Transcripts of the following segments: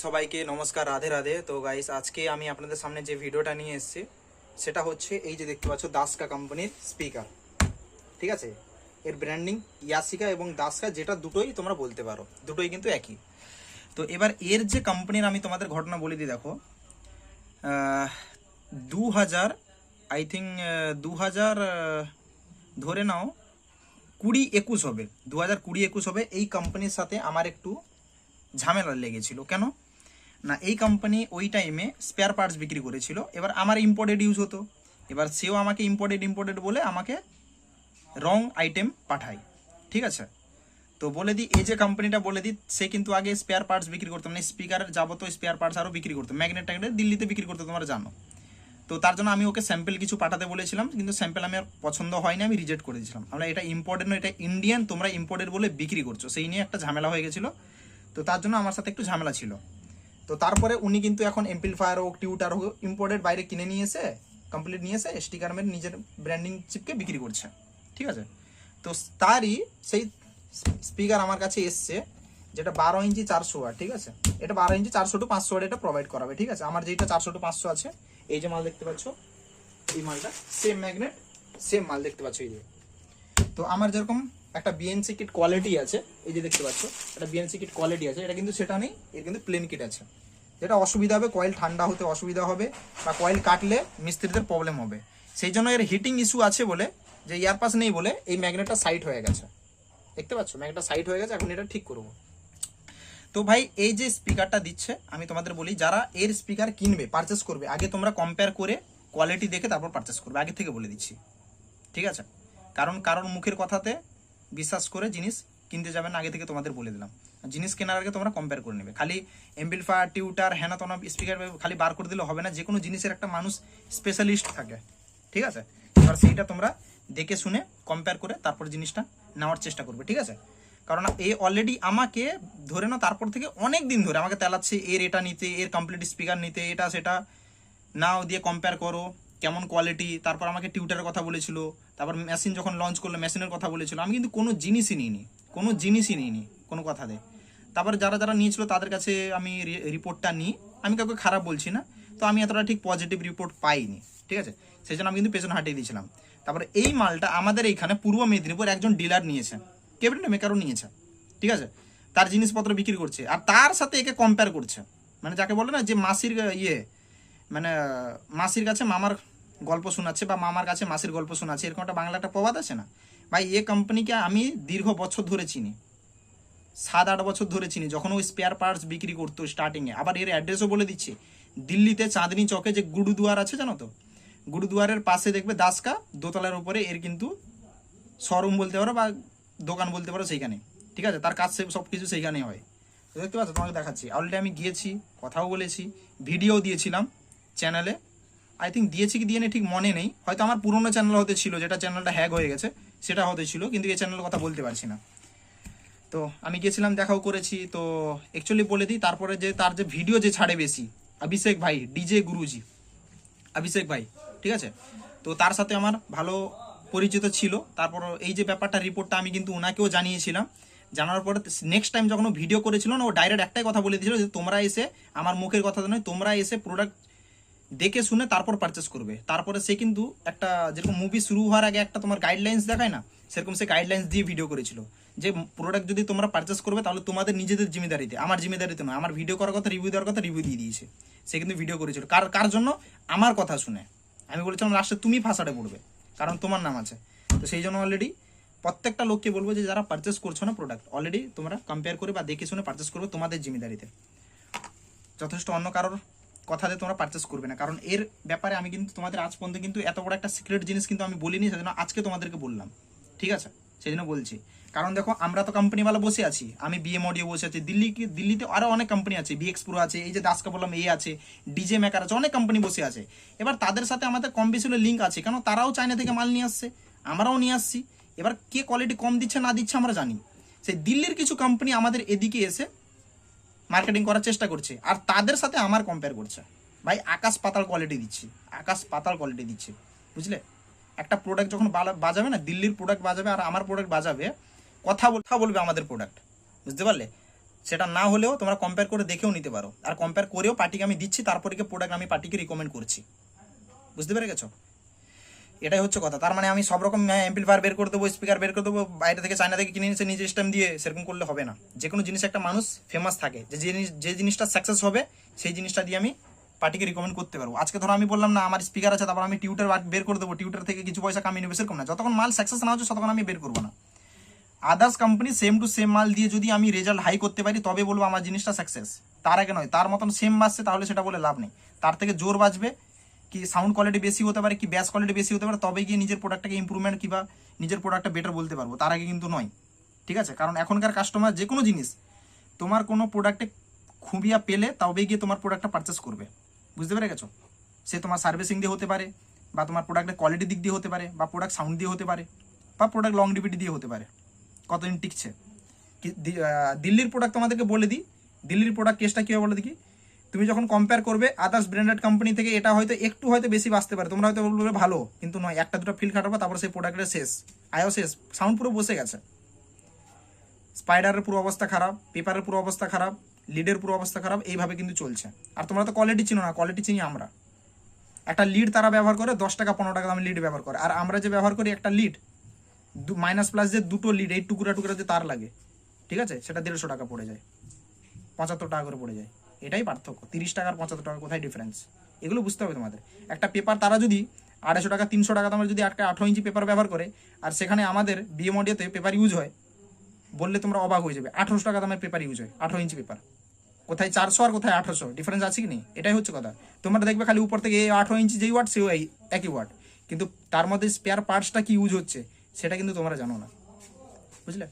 সবাইকে নমস্কার, রাধে রাধে। তো গাইস আজকে আমি আপনাদের সামনে যে ভিডিওটা নিয়ে এসেছি, সেটা হচ্ছে এই যে দেখতে পাচ্ছ দাসকা কোম্পানির স্পিকার ঠিক আছে? এর ব্র্যান্ডিং ইয়াসিকা এবং দাসকা, যেটা দুটোই তোমরা বলতে পারো। দুটোই কিন্তু একই। তো এবার এর যে কোম্পানির আমি তোমাদের ঘটনা বলে দিই, দেখো। দু হাজার আই থিঙ্ক দু হাজার ধরে নাও, কুড়ি একুশ হবে। দু হাজার কুড়ি একুশ হবে, এই কোম্পানির সাথে আমার একটু ঝামেলা লেগেছিল। কেন? না, এই কোম্পানি ওই টাইমে স্পেয়ার পার্টস বিক্রি করেছিল। এবার আমার ইম্পোর্টেড ইউজ হতো। এবার সেও আমাকে ইম্পোর্টেড ইম্পোর্টেড বলে আমাকে রং আইটেম পাঠায়। ঠিক আছে? তো বলে দিই, এই যে কোম্পানিটা বলে দিই, সে কিন্তু আগে স্পেয়ার পার্টস বিক্রি করতো। মানে স্পিকারের যাবতীয় স্পেয়ার পার্টস আরও বিক্রি করতো। ম্যাগনেট ট্যাগনেট দিল্লিতে বিক্রি করতো, তোমরা জানো। তো তার জন্য আমি ওকে স্যাম্পেল কিছু পাঠাতে বলেছিলাম, কিন্তু স্যাম্পেল আমি আর পছন্দ হয়নি, আমি রিজেক্ট করে দিয়েছিলাম। আমরা এটা ইম্পোর্টেড নয়, এটা ইন্ডিয়ান তোমরা ইম্পোর্টেড বলে বিক্রি করছ। সেই নিয়ে একটা ঝামেলা হয়ে গেছিল। তো তার জন্য আমার সাথে একটু ঝামেলা ছিল। তো তারপরে উনি কিন্তু এখন এমপ্লিফায়ার হোক টিউটার হোক ইম্পোর্টেড বাইরে কিনে নিয়ে এসে কমপ্লিট নিয়ে এসে স্টিকার মেরে নিজের ব্র্যান্ডিং চিপকে বিক্রি করছে। ঠিক আছে? তো তারই সেই স্পিকার আমার কাছে এসছে, যেটা বারো ইঞ্চি চারশো ওয়াট, ঠিক আছে? এটা বারো ইঞ্চি চারশো টু পাঁচশো ওয়াট এটা প্রোভাইড করাবে, ঠিক আছে? আমার যেটা চারশো টু পাঁচশো আছে, এই যে মাল দেখতে পাচ্ছ, এই মালটা সেম ম্যাগনেট সেম মাল দেখতে পাচ্ছ এই যে। তো আমার যেরকম একটা বিএনসি কিট কোয়ালিটি আছে, এই যে দেখতে পাচ্ছ, একটা বিএনসি কিট কোয়ালিটি আছে, এটা কিন্তু সেটা নেই, এর কিন্তু প্লেন কিট আছে। যেটা অসুবিধা হবে কয়েল ঠান্ডা হতে অসুবিধা হবে, বা কয়েল কাটলে মিস্ত্রিদের প্রবলেম হবে। সেই জন্য এর হিটিং ইস্যু আছে বলে, যে ইয়ারপাস নেই বলে, এই ম্যাগনেটটা সাইড হয়ে গেছে। দেখতে পাচ্ছ? ম্যাগনেটটা সাইড হয়ে গেছে, এখন এটা ঠিক করব। তো ভাই, এই যে স্পিকারটা দিচ্ছে, আমি তোমাদের বলি, যারা এর স্পিকার কিনবে পারচেস করবে, আগে তোমরা কম্পেয়ার করে কোয়ালিটি দেখে তারপর পারচেস করবে, আগে থেকে বলে দিচ্ছি। ঠিক আছে? কারণ কারণ মুখের কথাতে বিশ্বাস করে জিনিস কিনতে যাবে না আগে থেকে তোমাদের বলে দিলাম। জিনিস কেনার আগে তোমরা কম্পেয়ার করে নেবে। খালি এমবিলফায়ার টিউটার হ্যানা তোনা স্পিকার খালি বার করে দিলে হবে না যে কোনো জিনিসের একটা মানুষ স্পেশালিস্ট থাকে। ঠিক আছে? এবার সেইটা তোমরা দেখে শুনে কম্পেয়ার করে তারপর জিনিসটা নেওয়ার চেষ্টা করবে, ঠিক আছে? কারণ এ অলরেডি আমাকে ধরে না তারপর থেকে অনেক দিন ধরে আমাকে তেলাচ্ছে, এর এটা নিতে, এর কমপ্লিট স্পিকার নিতে, এটা, সেটা। নাও দিয়ে কম্পেয়ার করো, কেমন কোয়ালিটি তারপর আমাকে টিউটারের কথা বলেছিল। তারপর মেশিন যখন লঞ্চ করল মেশিনের কথা বলেছিল। আমি কিন্তু কোনো জিনিসই নিইনি। কোনো জিনিসই নিইনি, কোনো কথা দে তারপর যারা যারা নিয়েছিল, তাদের কাছে আমি রিপোর্টটা নিই। আমি কাউকে খারাপ বলছি না। তো আমি এতটা ঠিক পজিটিভ রিপোর্ট পাইনি, ঠিক আছে? সেই জন্য আমি কিন্তু পেছনে হাঁটিয়ে দিয়েছিলাম। তারপরে এই মালটা আমাদের এইখানে পূর্ব মেদিনীপুর একজন ডিলার নিয়েছে। কেবিনেট মেকারও নিয়েছে, ঠিক আছে? তার জিনিসপত্র বিক্রি করছে। আর তার সাথে একে কম্পেয়ার করছে। মানে যাকে বলে না, যে মাসির ইয়ে মানে মাসির কাছে মামার গল্প শোনাচ্ছে বা মামার কাছে মাসির গল্প শোনাচ্ছে, এরকম একটা বাংলা একটা প্রবাদ আছে না? ভাই, এ কোম্পানিকে আমি দীর্ঘ বছর ধরে চিনি। সাত আট বছর ধরে চিনি, যখন ওই স্পেয়ার পার্টস বিক্রি করতো স্টার্টিংয়ে আবার এর অ্যাড্রেসও বলে দিচ্ছে, দিল্লিতে চাঁদনি চকে যে গুরুদুয়ার আছে, জানো তো? গুরুদুয়ারের পাশে দেখবে দাসকা, দোতলার উপরে এর কিন্তু শোরুম বলতে পারো বা দোকান বলতে পারো সেইখানে। ঠিক আছে? তার কাজ সব কিছু সেইখানেই হয়। দেখতে পাচ্ছ, তোমাকে দেখাচ্ছি। অলরেডি আমি গিয়েছি, কথাও বলেছি ভিডিও দিয়েছিলাম চ্যানেলে আই থিঙ্ক দিয়েছি কি দিয়ে নেই ঠিক মনে নেই। হয়তো আমার পুরোনো চ্যানেল হতে ছিল, যেটা চ্যানেলটা হ্যাক হয়ে গেছে, সেটা হতে ছিল, কিন্তু এই চ্যানেলের কথা বলতে পারছি না। তো আমি গেছিলাম, দেখাও করেছি, তো অ্যাকচুয়ালি বলে দিই, তারপরে যে তার যে ভিডিও যে ছাড়ে বেশি, অভিষেক ভাই ডিজে গুরুজি, অভিষেক ভাই, ঠিক আছে? তো তার সাথে আমার ভালো পরিচিত ছিল। তারপর এই যে ব্যাপারটা রিপোর্টটা আমি কিন্তু ওনাকেও জানিয়েছিলাম। জানার পরে নেক্সট টাইম যখন ভিডিও করেছিল না, ও ডাইরেক্ট একটাই কথা বলে দিয়েছিল যে তোমরা এসে আমার মুখের কথা নয়, তোমরা এসে প্রোডাক্ট দেখে শুনে তারপর পারচেস করবে। তারপরে সে কিন্তু একটা যেরকম মুভি শুরু হওয়ার আগে একটা তোমার গাইডলাইন্স দেখায় না, সেরকম সে গাইডলাইন্স দিয়ে ভিডিও করেছিল। যে প্রোডাক্ট যদি তোমরা পারচেস করবে, তাহলে তোমাদের নিজেদের জিম্মেদারিতে, আমার জিম্মেদারিতে নয়, আমার ভিডিও করার কথা রিভিউ দেওয়ার কথা রিভিউ দিয়ে দিয়েছে। সে কিন্তু ভিডিও করেছিল। কার কার জন্য? আমার কথা শুনে। আমি বলেছিলাম, লাস্টে তুমি ফাঁসাটে পড়বে, কারণ তোমার নাম আছে। তো সেই জন্য অলরেডি প্রত্যেকটা লোককে বলব যে, যারা পারচেস করছ না প্রোডাক্ট অলরেডি তোমরা কম্পেয়ার করে বা দেখে শুনে পারচেস করবে তোমাদের জিম্মেদারিতে। যথেষ্ট অন্য কারোর কথাতে তোমরা পারচেস করবে না। কারণ এর ব্যাপারে আমি কিন্তু তোমাদের আজ পর্যন্ত কিন্তু এত বড় একটা সিক্রেট জিনিস কিন্তু আমি বলিনি, সেজন্য আজকে তোমাদেরকে বললাম। ঠিক আছে? সেই জন্য বলছি। কারণ দেখো, আমরা তো কোম্পানিওয়ালা বসে আছি। আমি বিএম অডিও বসে আছি। দিল্লি দিল্লিতে আরও অনেক কোম্পানি আছে। বিএক্স প্রো আছে, এই যে দাসকা বললাম এই আছে ডিজে মেকার আছে, অনেক কোম্পানি বসে আছে। এবার তাদের সাথে আমাদের কম বেশি হলে লিঙ্ক আছে। কেন? তারাও চায়না থেকে মাল নিয়ে আসছে। আমরাও নিয়ে আসছি। এবার কে কোয়ালিটি কম দিচ্ছে, না দিচ্ছে, আমরা জানি। সেই দিল্লির কিছু কোম্পানি আমাদের এদিকে এসে মার্কেটিং করার চেষ্টা করছে। আর তাদের সাথে আমার কম্পেয়ার করছে। ভাই, আকাশ পাতাল কোয়ালিটি দিচ্ছি। আকাশ পাতাল কোয়ালিটি দিচ্ছে। বুঝলে? একটা প্রোডাক্ট যখন বাজাবে না, দিল্লির প্রোডাক্ট বাজাবে আর আমার প্রোডাক্ট বাজাবে, কথা কথা বলবে আমাদের প্রোডাক্ট বুঝতে পারলে? সেটা না হলেও তোমরা কম্পেয়ার করে দেখেও নিতে পারো। আর কম্পেয়ার করেও পার্টিকে আমি দিচ্ছি, তারপরে প্রোডাক্ট আমি পার্টিকে রিকমেন্ড করছি। বুঝতে পেরে গেছো? এটাই হচ্ছে কথা। তার মানে আমি সব রকম এমপ্লিফায়ার বের করে দেবো স্পিকার বের করে দেবো, বাইরে থেকে চায়না থেকে কিনে নিচ্ছে নিজের সিস্টেম দিয়ে সেরকম করলে হবে না। যে কোনো জিনিস একটা মানুষ ফেমাস থাকে। যে জিনিস, যে জিনিসটা সাকসেস হবে, সেই জিনিসটা দিয়ে আমি পার্টিকে রিকমেন্ড করতে পারব। আজকে ধরো আমি বললাম, না, আমার স্পিকার আছে, তারপর আমি টিউটার বের করে দেবো। টিউটার থেকে কিছু পয়সা কামিয়ে নেবে, সেরকম না। যতক্ষণ মাল সাকসেস না হচ্ছে, ততক্ষণ আমি বের করব না। Others company same to same মাল দিয়ে যদি আমি রেজাল্ট হাই করতে পারি, তবে বলব আমার জিনিসটা সাকসেস তার আগে নয়, তার মতন সেম বাজছে, তাহলে সেটা বলে লাভ নেই। তার থেকে জোর বাজবে কি সাউন্ড কোয়ালিটি বেশি হতে পারে, কি ব্যাস কোয়ালিটি বেশি হতে পারে, তবে গিয়ে নিজের প্রোডাক্টটাকে ইম্প্রুভমেন্ট কিংবা নিজের প্রোডাক্টটা বেটার বলতে পারব। তার আগে কিন্তু নয়। ঠিক আছে? কারণ এখনকার কাস্টমার যে কোনো জিনিস, তোমার কোনো প্রোডাক্টে খুবিয়া পেলে তবে গিয়ে তোমার প্রোডাক্টটা পারচেস করবে। বুঝতে পেরে গেছো? সে তোমার সার্ভিসিং দিয়ে হতে পারে, বা তোমার প্রোডাক্টের কোয়ালিটি দিক দিয়ে হতে পারে, বা প্রোডাক্ট সাউন্ড দিয়ে হতে পারে, বা প্রোডাক্ট লং ডিভিটি দিয়ে হতে পারে। কতদিন টিকছে? দিল্লির প্রোডাক্ট তোমাদেরকে বলে দিই। দিল্লির প্রোডাক্ট কেসটা কী হবে বলে দেখি তুমি যখন কম্পেয়ার করবে আদার্স ব্র্যান্ডেড কোম্পানি থেকে এটা হয়তো একটু হয়তো বেশি বাঁচতে পারে। তোমরা হয়তো বলবে ভালো, কিন্তু নয়, একটা দুটো ফিল খাটাবো, তারপর সেই প্রোডাক্টের শেষ। আয়ও শেষ। সাউন্ড পুরো বসে গেছে। স্পাইডারের পুরো অবস্থা খারাপ পেপারের পুরো অবস্থা খারাপ লিডের পুরো অবস্থা খারাপ, এইভাবে কিন্তু চলছে। আর তোমরা তো কোয়ালিটি চিনো না কোয়ালিটি চিনি আমরা। একটা লিড তারা ব্যবহার করে, দশ টাকা, পনেরো টাকা দামে লিড ব্যবহার করে। আর আমরা যে ব্যবহার করি একটা লিড মাইনাস প্লাস যে দুটো লিড এই টুকরা টুকরা যে তার লাগে, ঠিক আছে? সেটা দেড়শো টাকা পড়ে যায়, পঁচাত্তর টাকা করে পড়ে যায়। এটাই পার্থক্য। তিরিশ টাকার পঁচাত্তর টাকা কোথায় ডিফারেন্স এগুলো বুঝতে হবে তোমাদের। একটা পেপার তারা যদি আড়াইশো টাকা, তিনশো টাকা তোমার যদি একটা আঠারো ইঞ্চি পেপার ব্যবহার করে, আর সেখানে আমাদের বিএম অডিওতে পেপার ইউজ হয়, বললে তোমরা অবাক হয়ে যাবে, আঠারোশো টাকা দামের পেপার ইউজ হয়, আঠারো ইঞ্চি পেপার কোথায় চারশো আর কোথায় আঠারোশো? ডিফারেন্স আছে কি নেই? এটাই হচ্ছে কথা। তোমরা দেখবে খালি উপর থেকে এই আঠারো ইঞ্চি যেই ওয়াট সেও এই একই ওয়াট কিন্তু তার মধ্যে স্পেয়ার পার্টসটা কি ইউজ হচ্ছে, সেটা কিন্তু তোমরা জানো না। বুঝলে?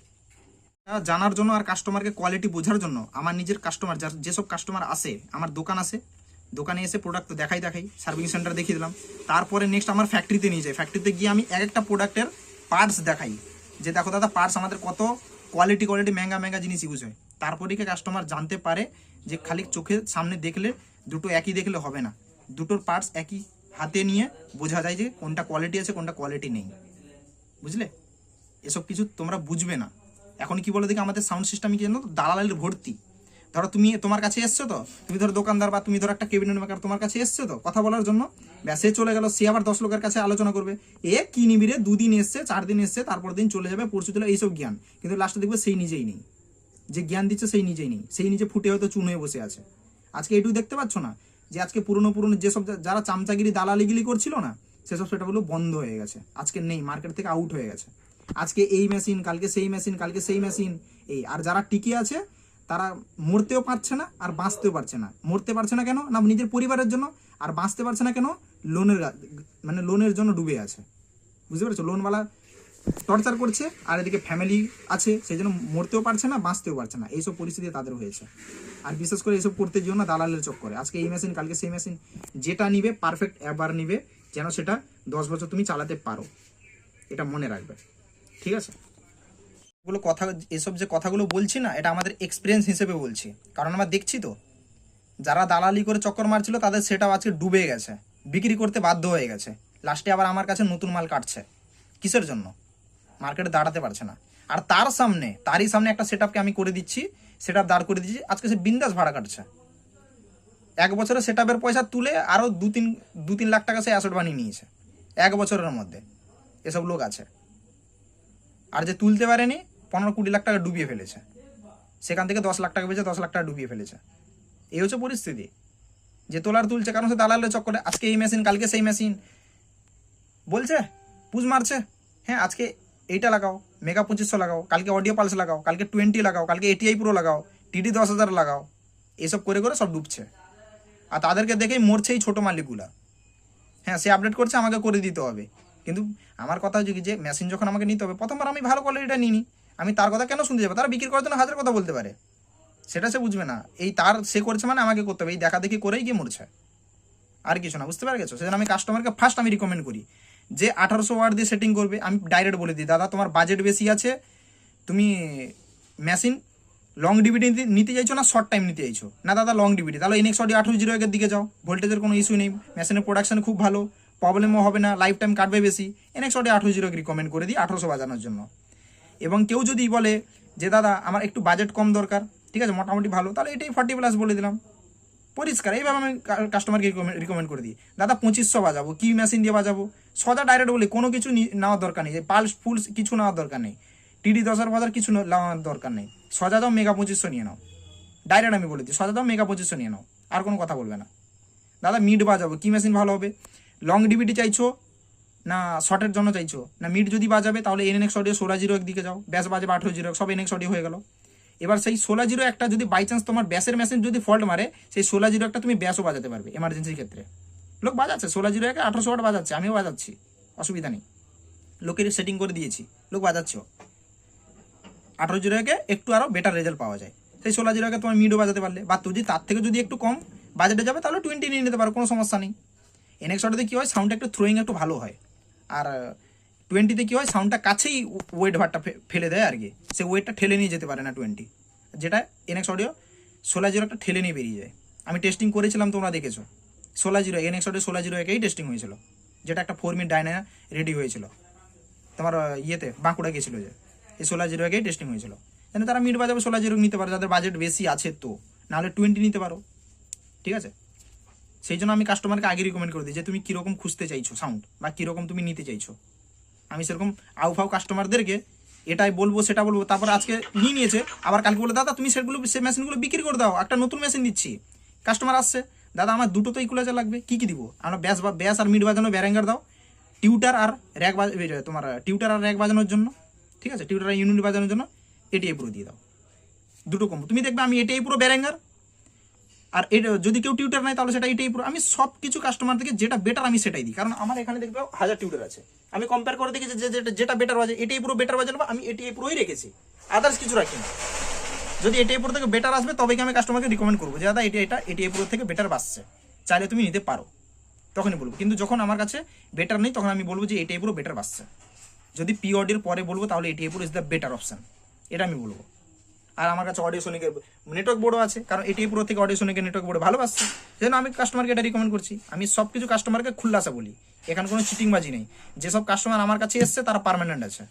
জানার জন্য আর কাস্টমারকে কোয়ালিটি বোঝার জন্য আমার নিজের কাস্টমার যার যেসব কাস্টমার আসে আমার দোকান আছে, দোকানে এসে প্রোডাক্ট দেখাই দেখাই সার্ভিং সেন্টার দেখিয়ে দিলাম। তারপরে নেক্সট আমার ফ্যাক্টরিতে নিয়ে যাই। ফ্যাক্টরিতে গিয়ে আমি এক একটা প্রোডাক্টের পার্টস দেখাই। যে দেখো দাদা পার্টস আমাদের কত কোয়ালিটি কোয়ালিটি মেঙ্গা মেঙ্গা জিনিস ইউজ হয়। তারপরে কি কাস্টমার জানতে পারে যে খালি চোখের সামনে দেখলে দুটো একই দেখলে হবে না। দুটোর পার্টস একই হাতে নিয়ে বোঝা যায় যে কোনটা কোয়ালিটি আছে, কোনটা কোয়ালিটি নেই। বুঝলে? এসব কিছু তোমরা বুঝবে না। এখন কি বলে দেখি আমাদের সাউন্ড সিস্টেম কি জানো দালালের ভর্তি। ধরো তুমি, তোমার কাছে এসছো তো? তুমি ধরো দোকানদার বা তুমি ধরো একটা কেবিনেট মেকার তোমার কাছে এসছো তো? কথা বলার জন্য। ব্যাসে চলে গেল, সে আবার দশ লোকের কাছে আলোচনা করবে। এ কি নিবি রে? দুদিন এসছে, চার দিন এসছে, তারপর দিন চলে যাবে, পরশু চলে এইসব জ্ঞান। কিন্তু লাস্টে দেখবে সেই নিজেই নেই। যে জ্ঞান দিচ্ছে সেই নিজেই নেই। সেই নিজে ফুটে হয়তো চুন হয়ে বসে আছে। আজকে এইটুকু দেখতে পাচ্ছ না? যে আজকে পুরনো পুরনো যেসব যারা চামচাগিরি, দালালিগিলি করছিল না, সেসব সেটাগুলো বন্ধ হয়ে গেছে। আজকে নেই মার্কেট থেকে আউট হয়ে গেছে। আজকে এই মেশিন কালকে সেই মেশিন কালকে সেই মেশিন এই, আর যারা টিকে আছে, তারা মরতেও পারছে না আর বাঁচতেও পারছে না। মরতে পারছে না কেন? না, নিজের পরিবারের জন্য। আর বাঁচতে পারছে না কেন? লোনের মানে লোনের জন্য ডুবে আছে। বুঝতে পারছ? লোনওয়ালা টর্চার করছে, আর এদিকে ফ্যামিলি আছে, সেই জন্য মরতেও পারছে না, বাঁচতেও পারছে না। এইসব পরিস্থিতি তাদের হয়েছে। আর বিশেষ করে এইসব করতে যেও না, দালালের চক্করে আজকে এই মেশিন কালকে সেই মেশিন যেটা নিবে পারফেক্ট এবার নিবে, যেন সেটা দশ বছর তুমি চালাতে পারো। এটা মনে রাখবে। ঠিক আছে? এগুলো কথা, এসব যে কথাগুলো বলছি না, এটা আমাদের এক্সপিরিয়েন্স হিসেবে বলছি। কারণ আমরা দেখছি তো, যারা দালালি করে চক্কর মারছিল, তাদের সেটাও আজকে ডুবে গেছে, বিক্রি করতে বাধ্য হয়ে গেছে। লাস্টে আবার আমার কাছে নতুন মাল কাটছে। কিসের জন্য? মার্কেটে দাঁড়াতে পারছে না। আর তার সামনে, তারই সামনে একটা সেট আমি করে দিচ্ছি সেট দাঁড় করে দিচ্ছি, আজকে সে বিন্দাস ভাড়া কাটছে। এক বছরে সেট পয়সা তুলে আরও দু তিন দু তিন লাখ টাকা সে অ্যাসেট বানিয়ে নিয়েছে। এক বছরের মধ্যে। এসব লোক আছে। আর যে তুলতে পারেনি, পনেরো কুড়ি লাখ টাকা ডুবিয়ে ফেলেছে। সেখান থেকে দশ লাখ টাকা পেয়েছে দশ লাখ টাকা ডুবিয়ে ফেলেছে। এই হচ্ছে পরিস্থিতি। যে তোলার তুলছে, কারণ সে দালালের চক্করে, আজকে এই মেশিন কালকে সেই মেশিন বলছে পুজ মারছে। হ্যাঁ আজকে এইটা লাগাও মেগা পঁচিশশো লাগাও, কালকে অডিও পালস লাগাও, কালকে টোয়েন্টি লাগাও, কালকে এটিআই প্রো লাগাও টিডি দশ হাজার লাগাও, এসব করে করে সব ডুবছে। আর তাদেরকে দেখেই মরছে এই ছোটো মালিকগুলা। হ্যাঁ সে আপডেট করছে, আমাকে করে দিতে হবে। কিন্তু আমার কথা হচ্ছে যে মেশিন যখন আমাকে নিতে হবে, প্রথমবার আমি ভালো কোয়ালিটিটা নিইনি। আমি তার কথা কেন শুনতে যাব? তারা বিক্রি করার জন্য হাজার কথা বলতে পারে। সেটা সে বুঝবে না। এই তার সে করছে মানে আমাকে করতে হবে। এই দেখা দেখি করেই গিয়ে মরছে। আর কিছু না, বুঝতে পারে গেছো সেজন্য আমি কাস্টমারকে ফার্স্ট আমি রিকমেন্ড করি যে আঠারোশো ওয়ার্ড দিয়ে সেটিং করবে। আমি ডাইরেক্ট বলে দিই, দাদা, তোমার বাজেট বেশি আছে। তুমি মেশিন লং ডিভিডি নিতে চাইছো না শর্ট টাইম নিতে চাইছো? না দাদা লং ডিভিডি তাহলে এনএক্স অডি আঠারো জিরো একের দিকে যাও। ভোল্টেজের কোনো ইস্যু নেই। মেশিনের প্রোডাকশন খুব ভালো। প্রবলেমও হবে না লাইফ টাইম কাটবে বেশি। এনএক্স অডি আঠারো জিরো রিকমেন্ড করে দিই, আঠেরোশো বাজানোর জন্য। এবং কেউ যদি বলে যে, দাদা, আমার একটু বাজেট কম দরকার, ঠিক আছে, মোটামুটি ভালো, তাহলে এটাই ফর্টি প্লাস বলে দিলাম। পরিষ্কার, এইভাবে আমি কাস্টমারকে রিকমেন্ড করে দিই। দাদা, পঁচিশশো বাজাবো, কি মেশিন দিয়ে বাজাবো? সদা ডাইরেক্ট বলি, কোনো কিছু নেওয়ার দরকার নেই পালস ফুলস কিছু নেওয়ার দরকার নেই। টিডি দশ হাজার বাজার কিছু নেওয়ার দরকার নেই। সজা দাও মেগা পঁচিশশো নিয়ে নাও। ডাইরেক্ট আমি বলে দিই, সজা দাও মেগা পঁচিশশো নিয়ে নাও, আর কোনো কথা বলবে না। দাদা মিড বাজাবো, কি মেশিন ভালো হবে? লং ডিবিটি চাইছো? না শর্টের জন্য চাইছো? না মিড যদি বাজাবে, তাহলে এন এক্স অডিও ষোলো জিরো একদিকে যাও। ব্যাস বাজাবে আঠেরো জিরো, সব এন এক্স অডিও হয়ে গেল। এবার সেই ষোলো জিরো একটা যদি বাই চান্স তোমার ব্যাসের মেশিন যদি ফল্ট মারে, সেই ষোলো জিরো একটা তুমি ব্যাসও বাজাতে পারবে এমার্জেন্সির ক্ষেত্রে। লোক বাজাচ্ছে, ষোলো জিরো একে আঠারোশো ওয়াট বাজাচ্ছে, আমিও বাজাচ্ছি, অসুবিধা নেই। লোকের সেটিং করে দিয়েছি, লোক বাজাচ্ছেও। আঠারো জিরো একে একটু আরও বেটার রেজাল্ট পাওয়া যায়। সেই ষোলো জিরো একে তোমার মিডও বাজাতে পারলে। বা যদি তার থেকে যদি একটু কম বাজেটে যাবে, তাহলে টোয়েন্টি নিয়ে নিতে পারো, কোনো সমস্যা নেই। এনএক্স অর্ডারে কী হয়? সাউন্ডটা একটু থ্রোয়িং একটু ভালো হয়। আর টোয়েন্টিতে কী হয়? সাউন্ডটা কাছেই ওয়েট ভারটা ফেলে দেয় আর কি। সে ওয়েটটা ঠেলে নিয়ে যেতে পারে না টোয়েন্টি যেটা এনএক্স অডিও ষোলো জিরো একটা ঠেলে নিয়ে বেরিয়ে যায়। আমি টেস্টিং করেছিলাম, তোমরা দেখেছ। ষোলো জিরো এনএক্স অডিও ষোলো জিরো একেই টেস্টিং হয়েছিল। যেটা একটা ফোর মিনিট ডাইনা রেডি হয়েছিল। তোমার ইয়েতে বাঁকুড়া গেছিল যে। এই ষোলো জিরো একেই টেস্টিং হয়েছিল। যেন তারা মিড বাজাবে ষোলো জিরো নিতে পারে, যাদের বাজেট বেশি আছে তো। নাহলে টোয়েন্টি নিতে পারো। ঠিক আছে? সেই জন্য আমি কাস্টমারকে আগে রিকমেন্ড করে দিই যে, তুমি কীরকম খুঁজতে চাইছো সাউন্ড বা কীরকম তুমি নিতে চাইছো? আমি সেরকম আউফাউ কাস্টমারদেরকে এটাই বলব, সেটা বলব, তারপর আজকে নিয়ে নিয়েছে, আবার কালকে বলে, দাদা, তুমি সেগুলো সেই মেশিনগুলো বিক্রি করে দাও, একটা নতুন মেশিন দিচ্ছি। কাস্টমার আসছে, দাদা, আমার দুটো তো ইকুলাইজার লাগবে, কি কি দিব? আমরা ব্যাস বা, ব্যাস আর মিড বাজানো ব্যারেঙ্গার দাও টিউটার আর র্যাক বাজ তোমার টিউটার আর র্যাক বাজানোর জন্য, ঠিক আছে? টিউটার আর ইউনিট বাজানোর জন্য এটিআই পুরো দিয়ে দাও। দুটো কম তুমি দেখবে আমি এটাই পুরো ব্যারেঙ্গার আর এটা যদি কেউ টিউটার নেয়, তাহলে সেটা এটাই আমি সব কিছু কাস্টমার থেকে যেটা বেটার আমি সেটাই দিই। কারণ আমার এখানে দেখবে হাজার টিউটার আছে। আমি কম্পেয়ার করে দেখি যে যেটা- বেটার বাজে এটাই পুরো বেটার বাজানো আমি এটাই পুরোই রেখেছি। আদার্স কিছু রাখি না। যদি এটাই পুরো থেকে বেটার আসবে তবে কি আমি কাস্টমারকে রিকমেন্ড করব যে, দাদা, এটা এটা এটাই পুরো থেকে বেটার বাসছে। চাইলে তুমি নিতে পারো। তখনই বলব। কিন্তু যখন আমার কাছে বেটার নেই, তখন আমি বলব যে, এটাই পুরো বেটার বাসছে। যদি পি অডিওর পরে বলব, তাহলে এটাই পুরো ইজ দ্য বেটার অপশন এটা আমি বলব। আর আমার কাছে অডিও সোনিকের নেটওয়ার্ক বোর্ডও আছে, কারণ এটি পুরো থেকে অডিও সোনিকের নেটওয়ার্ক বোর্ড ভালোবাসছে। সেজন্য আমি কাস্টমারকে এটা রিকমেন্ড করছি। আমি সব কিছু কাস্টমারকে খুল্লাসা বলি। এখানে কোনো চিটিংবাজি নেই। যেসব কাস্টমার আমার কাছে এসছে, তারা পার্মানেন্ট আছে।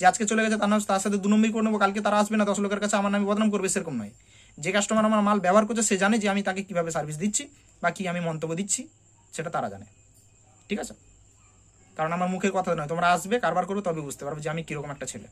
যে আজকে চলে গেছে, তার নাম তার সাথে দু নম্বরই করে নেব, কালকে তারা আসবে না, দশ লোকের কাছে আমার নামে বদনাম করবে, সেরকম নয়। যে কাস্টমার আমার মাল ব্যবহার করছে, সে জানে যে আমি তাকে কীভাবে সার্ভিস দিচ্ছি বা কী আমি মন্তব্য দিচ্ছি, সেটা তারা জানে। ঠিক আছে? কারণ আমার মুখের কথা নয়। তোমরা আসবে, কারবার করবে, তবে বুঝতে পারবে যে আমি কীরকম একটা ছেলে।